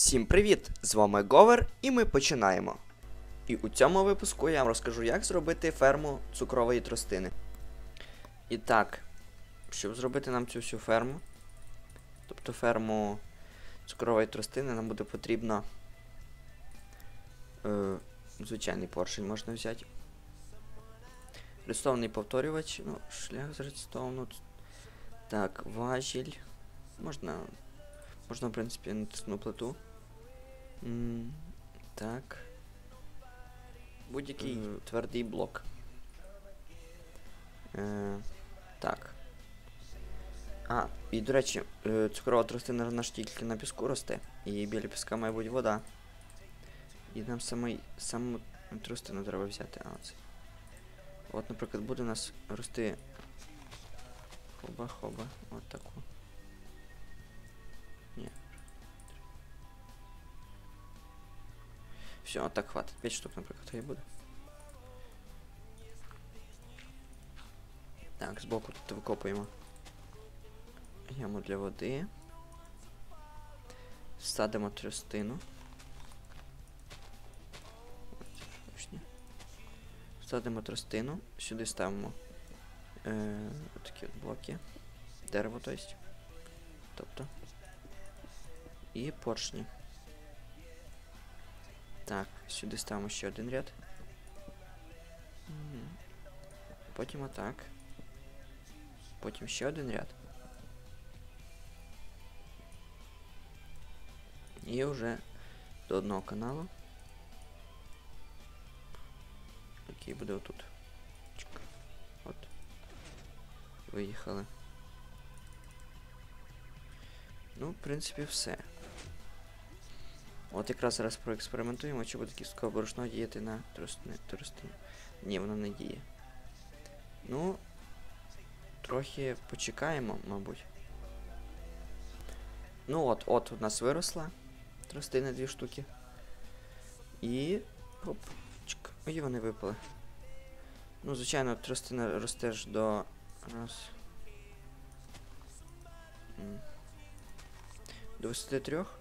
Всім привіт! З вами Говер, і ми починаємо. І у цьому випуску я вам розкажу, як зробити ферму цукрової тростини. І так, щоб зробити нам цю всю ферму, тобто ферму цукрової тростини, нам буде потрібно е, звичайний поршень можна взяти. Редстоунний повторювач, ну, шлях з редстоуну. Так, важіль. Можна. Можна, в принципі, натисну плиту. М, Так. Будь-який е, твердий блок. Е, так. А, і до речі, е, цукрова тростина ж тільки на піску росте. І біля піска має бути вода. І нам саме, саму тростину треба взяти. А, оце. От, наприклад, буде у нас рости хоба-хоба. От таку. Все, так хватить. 5 штук, наприклад, хай буде. Так, збоку тут викопуємо яму для води. Садимо тростину. Садимо тростину, сюди ставимо е, такі от блоки. Дерево, то есть. Тобто. І поршні. Так, сюди ставимо ще один ряд. Мгм. Потім отак. Потім ще один ряд. І вже до одного каналу. Який буде отут. Чик. От. Виїхали. Ну, в принципі, все. От якраз зараз проекспериментуємо, чи буде кісткове борошно діяти на тростини. тростину. Ні, воно не діє. Ну, трохи почекаємо, мабуть. Ну от, от у нас виросла тростина дві штуки. І. Оп, чик. Ой, вони випали. Ну, звичайно, тростина росте ж до. Раз. До висоти трьох.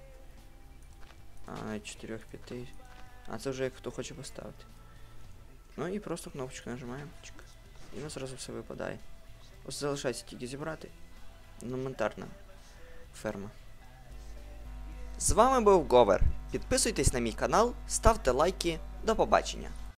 А, 4 5 А це вже як хто хоче поставити. Ну і просто кнопочку нажимаємо. І у нас зразу все випадає. Ось залишається тільки зібрати. Номентарна ферма. З вами був Говер. Підписуйтесь на мій канал, ставте лайки. До побачення.